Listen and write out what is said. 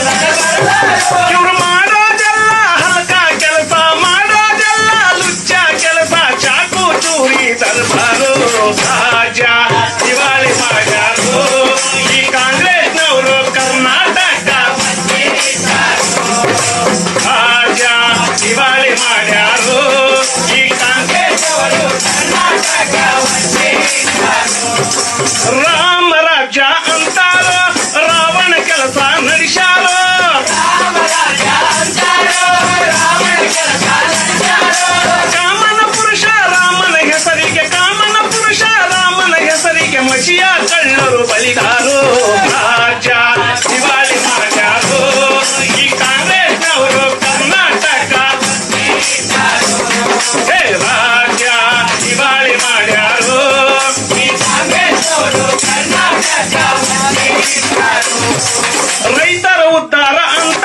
You. ಹೆಸರಿಗೆ ಮಸಿಯ ಕಳ್ಳರು ಬಲಿದಾರು ರಾಜ್ಯ ದಿವಾಳಿ ಮಾಡ್ಯಾರು ಈ ಕಾಂಗ್ರೆಸ್ನವರು ಕರ್ನಾಟಕ ಹೇ ರಾಜ್ಯ ದಿವಾಳಿ ಮಾಡ್ಯಾರು ಈ ಕಾಂಗ್ರೆಸ್ನವರು ರೈತರ ಉದ್ಧಾರ ಅಂತ